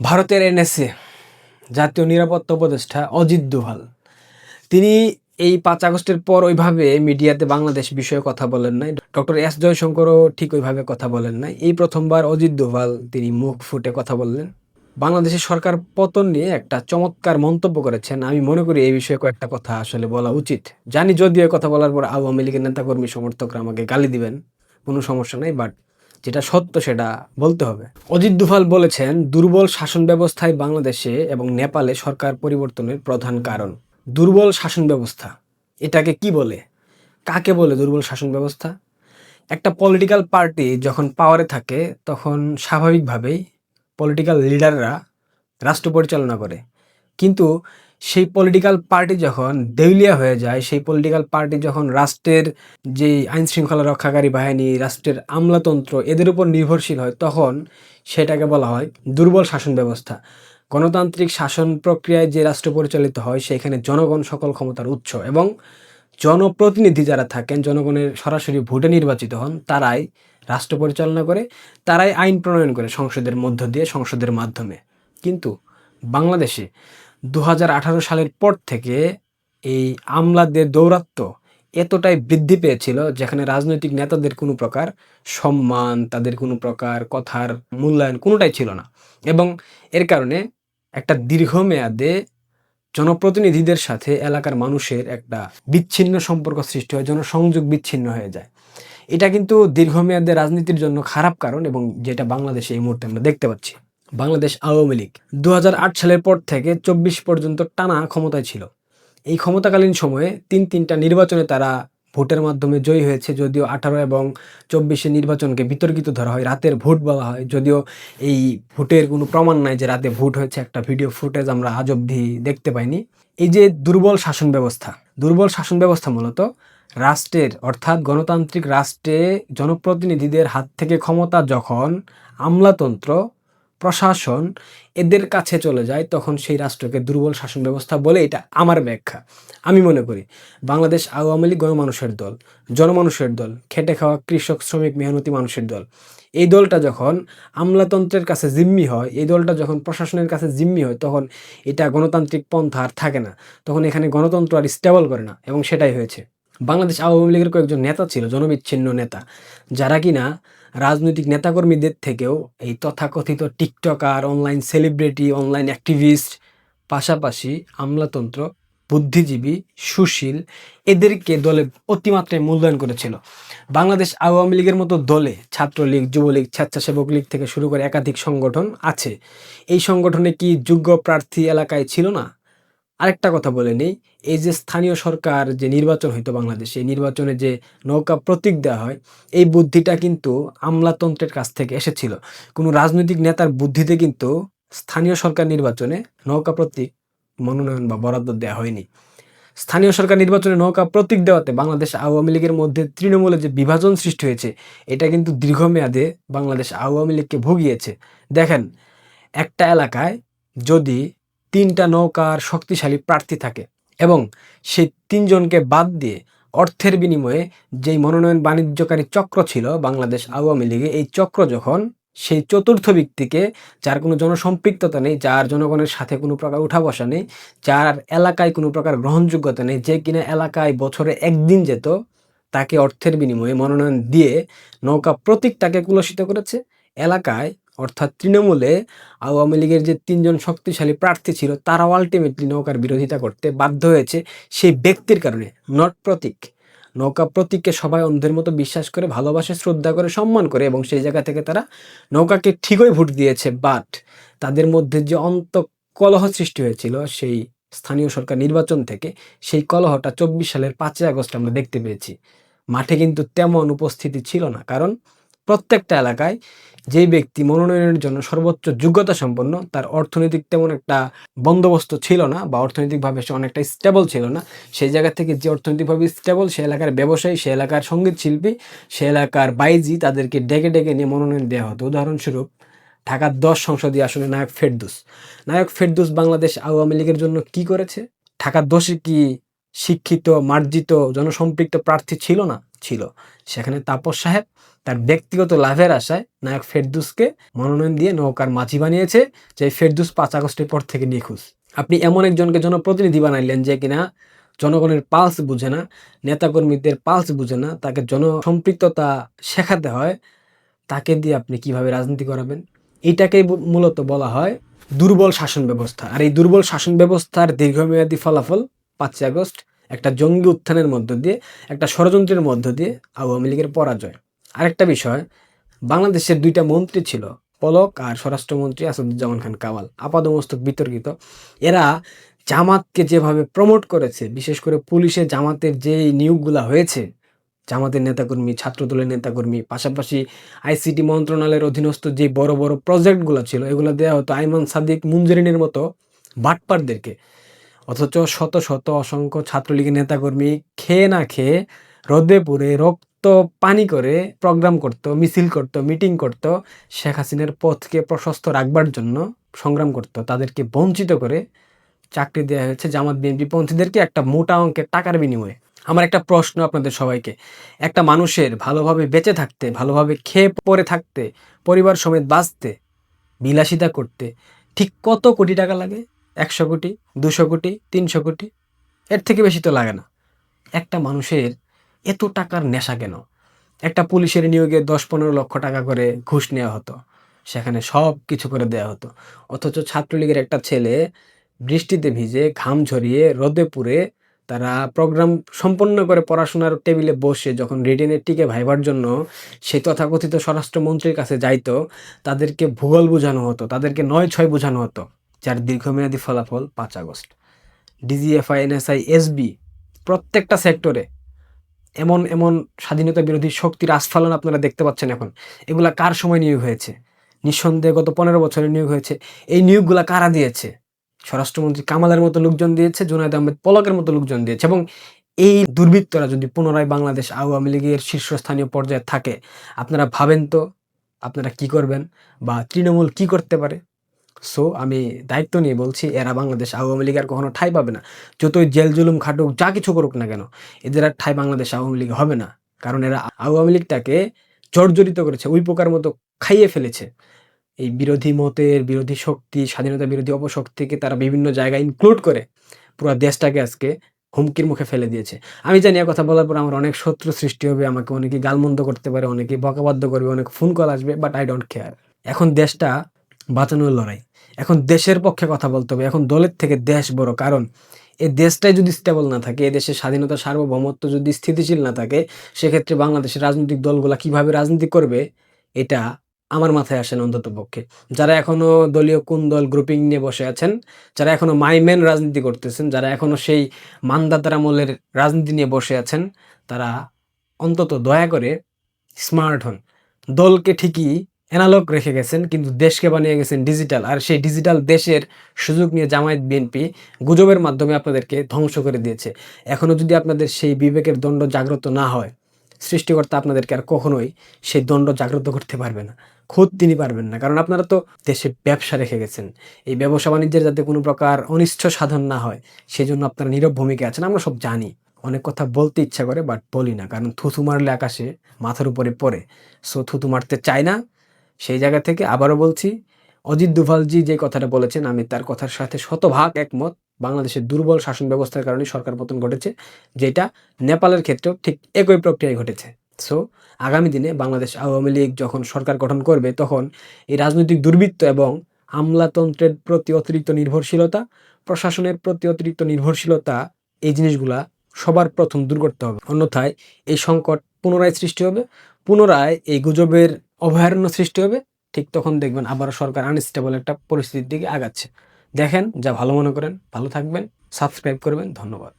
ভারতের এনএসএ, জাতীয় নিরাপত্তা উপদেষ্টা অজিত দোভাল। তিনি এই পাঁচ আগস্টের পর ওইভাবে মিডিয়াতে বাংলাদেশ বিষয়ে কথা বলেন নাই। ডক্টর এস জয়শঙ্করও ঠিক ওইভাবে কথা বলেন নাই। এই প্রথমবার অজিত দোভাল তিনি মুখ ফুটে কথা বললেন। বাংলাদেশের সরকার পতন নিয়ে একটা চমৎকার মন্তব্য করেছেন। আমি মনে করি এই বিষয়ে কয়েকটা কথা আসলে বলা উচিত। জানি যদিও কথা বলার পর আওয়ামী লীগের নেতাকর্মী সমর্থকরা আমাকে গালি দিবেন, কোনো সমস্যা নাই বাট যেটা সত্য সেটা বলতে হবে। অজিত দুফাল বলেছেন, দুর্বল শাসন ব্যবস্থায় বাংলাদেশে এবং নেপালে সরকার পরিবর্তনের প্রধান কারণ। দুর্বল শাসন ব্যবস্থা, এটাকে কি বলে? কাকে বলে দুর্বল শাসন ব্যবস্থা? একটা পলিটিক্যাল পার্টি যখন পাওয়ারে থাকে, তখন স্বাভাবিকভাবেই পলিটিক্যাল লিডাররা রাষ্ট্র পরিচালনা করে। কিন্তু সেই পলিটিক্যাল পার্টি যখন দেউলিয়া হয়ে যায়, সেই পলিটিক্যাল পার্টি যখন রাষ্ট্রের যে আইন শৃঙ্খলা রক্ষাকারী বাহিনী, রাষ্ট্রের আমলাতন্ত্র এদের উপর নির্ভরশীল হয়, তখন সেটাকে বলা হয় দুর্বল শাসন ব্যবস্থা। গণতান্ত্রিক শাসন প্রক্রিয়ায় যে রাষ্ট্র পরিচালিত হয়, সেখানে জনগণ সকল ক্ষমতার উৎস এবং জনপ্রতিনিধি যারা থাকেন, জনগণের সরাসরি ভোটে নির্বাচিত হন, তারাই রাষ্ট্র পরিচালনা করে, তারাই আইন প্রণয়ন করে সংসদের মধ্য দিয়ে, সংসদের মাধ্যমে। কিন্তু বাংলাদেশে দু হাজার আঠারো সালের পর থেকে এই আমলাদের দৌরাত্ম্য এতটাই বৃদ্ধি পেয়েছিল যেখানে রাজনৈতিক নেতাদের কোনো প্রকার সম্মান, তাদের কোনো প্রকার কথার মূল্যায়ন কোনোটাই ছিল না। এবং এর কারণে একটা দীর্ঘমেয়াদে জনপ্রতিনিধিদের সাথে এলাকার মানুষের একটা বিচ্ছিন্ন সম্পর্ক সৃষ্টি হয়, জনসংযোগ বিচ্ছিন্ন হয়ে যায়। এটা কিন্তু দীর্ঘমেয়াদে রাজনীতির জন্য খারাপ কারণ এবং যেটা বাংলাদেশে এই মুহূর্তে আমরা দেখতে পাচ্ছি। বাংলাদেশ আওয়ামী লীগ দু হাজার আট সালের পর থেকে চব্বিশ পর্যন্ত টানা ক্ষমতায় ছিল। এই ক্ষমতাকালীন সময়ে তিন তিনটা নির্বাচনে তারা ভোটের মাধ্যমে জয়ী হয়েছে, যদিও আঠারো এবং চব্বিশে নির্বাচনকে বিতর্কিত ধরা হয়, রাতের ভোট বলা হয়। যদিও এই ভোটের কোনো প্রমাণ নাই যে রাতে ভোট হয়েছে, একটা ভিডিও ফুটেজ আমরা আজ অবধি দেখতে পাইনি। এই যে দুর্বল শাসন ব্যবস্থা, দুর্বল শাসন ব্যবস্থা মূলত রাষ্ট্রের, অর্থাৎ গণতান্ত্রিক রাষ্ট্রে জনপ্রতিনিধিদের হাত থেকে ক্ষমতা যখন আমলাতন্ত্র প্রশাসন এদের কাছে চলে যায়, তখন সেই রাষ্ট্রকে দুর্বল শাসন ব্যবস্থা বলে এটা আমার ব্যাখ্যা। আমি মনে করি বাংলাদেশ আওয়ামী লীগ গণমানুষের দল, জনমানুষের দল, খেটে খাওয়া কৃষক, শ্রমিক, মেহনতি মানুষের দল। এই দলটা যখন আমলাতন্ত্রের কাছে জিম্মি হয়, এই দলটা যখন প্রশাসনের কাছে জিম্মি হয়, তখন এটা গণতান্ত্রিক পন্থা আর থাকে না। তখন এখানে গণতন্ত্র আর স্টেবল করে না এবং সেটাই হয়েছে। বাংলাদেশ আওয়ামী লীগের কয়েকজন নেতা ছিল, জনবিচ্ছিন্ন নেতা, যারা কিনা রাজনৈতিক নেতাকর্মীদের থেকেও এই তথাকথিত TikToker online celebrity online activist পাশাপাশি আমলাতন্ত্র, বুদ্ধিজীবী, সুশীল, এদেরকে দলে অতিমাত্রায় মূল্যায়ন করেছিল। বাংলাদেশ আওয়ামী লীগের মতো দলে ছাত্রলীগ, যুবলীগ, স্বেচ্ছাসেবক লীগ থেকে শুরু করে একাধিক সংগঠন আছে। এই সংগঠনে কি যোগ্য প্রার্থী এলাকায় ছিল না? আরেকটা কথা বলে নেই, এই যে স্থানীয় সরকার যে নির্বাচন হইতো বাংলাদেশে নির্বাচনে যে নৌকা প্রতীক দেওয়া হয়, এই বুদ্ধিটা কিন্তু আমলাতন্ত্রের কাছ থেকে এসেছিল। কোনো রাজনৈতিক নেতার বুদ্ধিতে কিন্তু স্থানীয় সরকার নির্বাচনে নৌকা প্রতীক মনোনয়ন বা বরাদ্দ দেওয়া হয়নি। স্থানীয় সরকার নির্বাচনে নৌকা প্রতীক দেওয়াতে বাংলাদেশ আওয়ামী লীগের মধ্যে তৃণমূলে যে বিভাজন সৃষ্টি হয়েছে, এটা কিন্তু দীর্ঘমেয়াদে বাংলাদেশ আওয়ামী লীগকে ভুগিয়েছে। দেখেন, একটা এলাকায় যদি তিনটা নৌকার শক্তিশালী প্রার্থী থাকে এবং সেই তিনজনকে বাদ দিয়ে অর্থের বিনিময়ে যেই মনোনয়ন বাণিজ্যকারী চক্র ছিল বাংলাদেশ আওয়ামী লীগে, এই চক্র যখন সেই চতুর্থ ব্যক্তিকে, যার কোনো জনসম্পৃক্ততা নেই, যার জনগণের সাথে কোনো প্রকার উঠা বসা নেই, যার এলাকায় কোনো প্রকার গ্রহণযোগ্যতা নেই, যে কিনা এলাকায় বছরে একদিন যেত, তাকে অর্থের বিনিময়ে মনোনয়ন দিয়ে নৌকা প্রতীক তাকে কুলসিত করেছে। এলাকায় অর্থাৎ তৃণমূলে আওয়ামী লীগের যে তিনজন শক্তিশালী প্রার্থী ছিল তারাও আলটিমেটলি নৌকার বিরোধিতা করতে বাধ্য হয়েছে সেই ব্যক্তির কারণে নট প্রতীক। নৌকা প্রতীককে সবাই অন্ধের মতো বিশ্বাস করে, ভালোবাসে, শ্রদ্ধা করে, সম্মান করে এবং সেই জায়গা থেকে তারা নৌকাকে ঠিকই ভোট দিয়েছে। বাট তাদের মধ্যে যে অন্ত কলহ সৃষ্টি হয়েছিল সেই স্থানীয় সরকার নির্বাচন থেকে, সেই কলহটা চব্বিশ সালের পাঁচই আগস্ট আমরা দেখতে পেয়েছি। মাঠে কিন্তু তেমন উপস্থিতি ছিল না। কারণ প্রত্যেকটা এলাকায় যেই ব্যক্তি মনোনয়নের জন্য সর্বোচ্চ যোগ্যতা সম্পন্ন, তার অর্থনৈতিক তেমন একটা বন্দোবস্ত ছিল না বা অর্থনৈতিকভাবে সে অনেকটা স্টেবল ছিল না, সেই জায়গা থেকে যে অর্থনৈতিকভাবে স্টেবল সে এলাকার ব্যবসায়ী, সে এলাকার সংগীত শিল্পী, সে এলাকার বাইজি তাদেরকে ডেকে ডেকে নিয়ে মনোনয়ন দেওয়া হতো। উদাহরণস্বরূপ, ঢাকার দশ সংসদীয় আসনে নায়ক ফেরদুস। নায়ক ফেরদুস বাংলাদেশ আওয়ামী লীগের জন্য কি করেছে? ঢাকার দশে কি শিক্ষিত, মার্জিত, জনসম্পৃক্ত প্রার্থী ছিল না? ছিল। সেখানে তাপস সাহেব তার ব্যক্তিগত লাভের আশায় নায়ক ফেরদুসকে মনোনয়ন দিয়ে নৌকার মাঝি বানিয়েছে, যে ফেরদুস পাঁচ আগস্টের পর থেকে নিখোঁজ। আপনি এমন একজনকে জনপ্রতিনিধি বানাইলেন যে কিনা জনগণের পালস বুঝে না, নেতাকর্মীদের পালস বুঝে না, তাকে জনসম্পৃক্ততা শেখাতে হয়, তাকে দিয়ে আপনি কীভাবে রাজনীতি করাবেন? এইটাকেই মূলত বলা হয় দুর্বল শাসন ব্যবস্থা। আর এই দুর্বল শাসন ব্যবস্থার দীর্ঘমেয়াদী ফলাফল পাঁচই আগস্ট একটা জঙ্গি উত্থানের মধ্য দিয়ে, একটা ষড়যন্ত্রের মধ্য দিয়ে আওয়ামী লীগের পরাজয়। আরেকটা বিষয়, বাংলাদেশের দুইটা মন্ত্রী ছিল, পলক আর স্বরাষ্ট্রমন্ত্রী আসাদুজ্জামান খান কামাল, আপাদমস্তক বিতর্কিত। এরা জামাতকে যেভাবে প্রমোট করেছে, বিশেষ করে পুলিশে জামাতের যে নিয়োগগুলো হয়েছে, জামাতের নেতাকর্মী, ছাত্রদলের নেতাকর্মী, পাশাপাশি আইসিটি মন্ত্রণালয়ের অধীনস্থ যে বড় বড় প্রজেক্টগুলো ছিল, এগুলো দেওয়া হতো আইমান সাদিক মুঞ্জরিনের মতো বাটপারদেরকে। অথচ শত শত অসংখ্য ছাত্রলীগের নেতাকর্মী খেয়ে না খেয়ে রোদে পুড়ে রক্ত পানি করে প্রোগ্রাম করত, মিছিল করত মিটিং করত, শেখ হাসিনার পথকে প্রশস্ত রাখবার জন্য সংগ্রাম করত, তাদেরকে বঞ্চিত করে চাকরি দেওয়া হয়েছে জামাত বিএনপি পন্থীদেরকে একটা মোটা অঙ্কের টাকার বিনিময়ে। আমার একটা প্রশ্ন আপনাদের সবাইকে, একটা মানুষের ভালোভাবে বেঁচে থাকতে, ভালোভাবে খেয়ে পরে থাকতে, পরিবার সমেত বাঁচতে, বিলাসিতা করতে ঠিক কত কোটি টাকা লাগে? একশো কোটি, দুশো কোটি, তিনশো কোটি? এর থেকে বেশি তো লাগে না। একটা মানুষের এত টাকার নেশা কেন? একটা পুলিশের নিয়োগে দশ পনেরো লক্ষ টাকা করে ঘুষ নেওয়া হতো। সেখানে সব কিছু করে দেওয়া হতো। অথচ ছাত্রলীগের একটা ছেলে বৃষ্টিতে ভিজে, ঘাম ঝরিয়ে, রোদে পুড়ে তারা প্রোগ্রাম সম্পন্ন করে পড়াশোনার টেবিলে বসে যখন রিটেনের টিকে ভাইবার জন্য সে তথাকথিত স্বরাষ্ট্রমন্ত্রীর কাছে যাইতো, তাদেরকে ভূগোল বোঝানো হতো, তাদেরকে নয় ছয় বোঝানো হতো, যার দীর্ঘমেয়াদী ফলাফল পাঁচ আগস্ট। ডিজিএফআই, এনএসআই, এসবি প্রত্যেকটা সেক্টরে এমন এমন স্বাধীনতা বিরোধী শক্তির আস্ফালন আপনারা দেখতে পাচ্ছেন এখন। এগুলা কার সময় নিয়োগ হয়েছে? নিঃসন্দেহে গত পনেরো বছরে নিয়োগ হয়েছে। এই নিয়োগগুলা কারা দিয়েছে? স্বরাষ্ট্রমন্ত্রী কামালের মতো লোকজন দিয়েছে, জুনায়দ আহমেদ পলকের মতো লোকজন দিয়েছে এবং এই দুর্বৃত্তরা যদি পুনরায় বাংলাদেশ আওয়ামী লীগের শীর্ষস্থানীয় পর্যায়ে থাকে, আপনারা ভাবেন তো আপনারা কি করবেন বা তৃণমূল কি করতে পারে? সো আমি দায়িত্ব নিয়ে বলছি, এরা বাংলাদেশ আওয়ামী লীগ আর কখনো ঠাই পাবে না। যতই জেল, জুলুম খাটুক, যা কিছু করুক না কেন, এদের আর ঠাই বাংলাদেশ আওয়ামী লীগ হবে না। কারণ এরা আওয়ামী লীগটাকে জর্জরিত করেছে, ওই পোকার মতো খাইয়ে ফেলেছে। এই বিরোধী মতের, বিরোধী শক্তি, স্বাধীনতা বিরোধী অপশক্তিকে তারা বিভিন্ন জায়গায় ইনক্লুড করে, পুরো দেশটাকে আজকে হুমকির মুখে ফেলে দিয়েছে। আমি জানি কথা বলার পর আমার অনেক শত্রু সৃষ্টি হবে, আমাকে অনেকে গালমন্দ করতে পারে, অনেকে বকাবাদ্য করবে, অনেক ফোন কল আসবে বাট আই ডোন্ট কেয়ার এখন দেশটা বাঁচানোর লড়াই। এখন দেশের পক্ষে কথা বলতে হবে। এখন দলের থেকে দেশ বড়। কারণ এ দেশটাই যদি স্টেবল না থাকে, এ দেশের স্বাধীনতা, সার্বভৌমত্ব যদি স্থিতিশীল না থাকে, সেক্ষেত্রে বাংলাদেশের রাজনৈতিক দলগুলা কীভাবে রাজনীতি করবে, এটা আমার মাথায় আসেন অন্তত পক্ষে। যারা এখনও দলীয় কোন দল গ্রুপিং নিয়ে বসে আছেন, যারা এখনও মাইমেন রাজনীতি করতেছেন, যারা এখনও সেই মান্দাতার আমলের রাজনীতি নিয়ে বসে আছেন, তারা অন্তত দয়া করে স্মার্ট হন। দলকে ঠিকই অ্যানালগ রেখে গেছেন, কিন্তু দেশকে বানিয়ে গেছেন ডিজিটাল আর সেই ডিজিটাল দেশের সুযোগ নিয়ে জামায়াত বিএনপি গুজবের মাধ্যমে আপনাদেরকে ধ্বংস করে দিয়েছে। এখনও যদি আপনাদের সেই বিবেকের দণ্ড জাগ্রত না হয়, সৃষ্টিকর্তা আপনাদেরকে আর কখনোই সেই দণ্ড জাগ্রত করতে পারবে না, খোদ তিনি পারবেন না। কারণ আপনারা তো দেশে ব্যবসা রেখে গেছেন। এই ব্যবসা বাণিজ্যের যাতে কোনো প্রকার অনিষ্ট সাধন না হয় সেই জন্য আপনারা নীরব ভূমিকা আছেন। আমরা সব জানি, অনেক কথা বলতে ইচ্ছা করে বাট বলি না। কারণ থুথু মারলে আকাশে মাথার উপরে পড়ে। সো থুতু মারতে চায় না সেই জায়গা থেকে আবারও বলছি, অজিত দুভালজি যে কথাটা বলেছেন, আমি তার কথার সাথে শতভাগ একমত। বাংলাদেশের দুর্বল শাসন ব্যবস্থার কারণে সরকার পতন ঘটেছে, যেটা নেপালের ক্ষেত্রেও ঠিক একই প্রক্রিয়ায় ঘটেছে। সো আগামী দিনে বাংলাদেশ আওয়ামী লীগ যখন সরকার গঠন করবে, তখন এই রাজনৈতিক দুর্বৃত্ত এবং আমলাতন্ত্রের প্রতি অতিরিক্ত নির্ভরশীলতা, প্রশাসনের প্রতি অতিরিক্ত নির্ভরশীলতা, এই জিনিসগুলা সবার প্রথম দূর করতে হবে। অন্যথায় এই সংকট পুনরায় সৃষ্টি হবে, পুনরায় এই গুজবের অভয়ারণ্য সৃষ্টি হবে, ঠিক তখন দেখবেন আবারও সরকার আনস্টেবল একটা পরিস্থিতির দিকে আগাচ্ছে। দেখেন, যা ভালো মনে করেন, ভালো থাকবেন সাবস্ক্রাইব করবেন, ধন্যবাদ।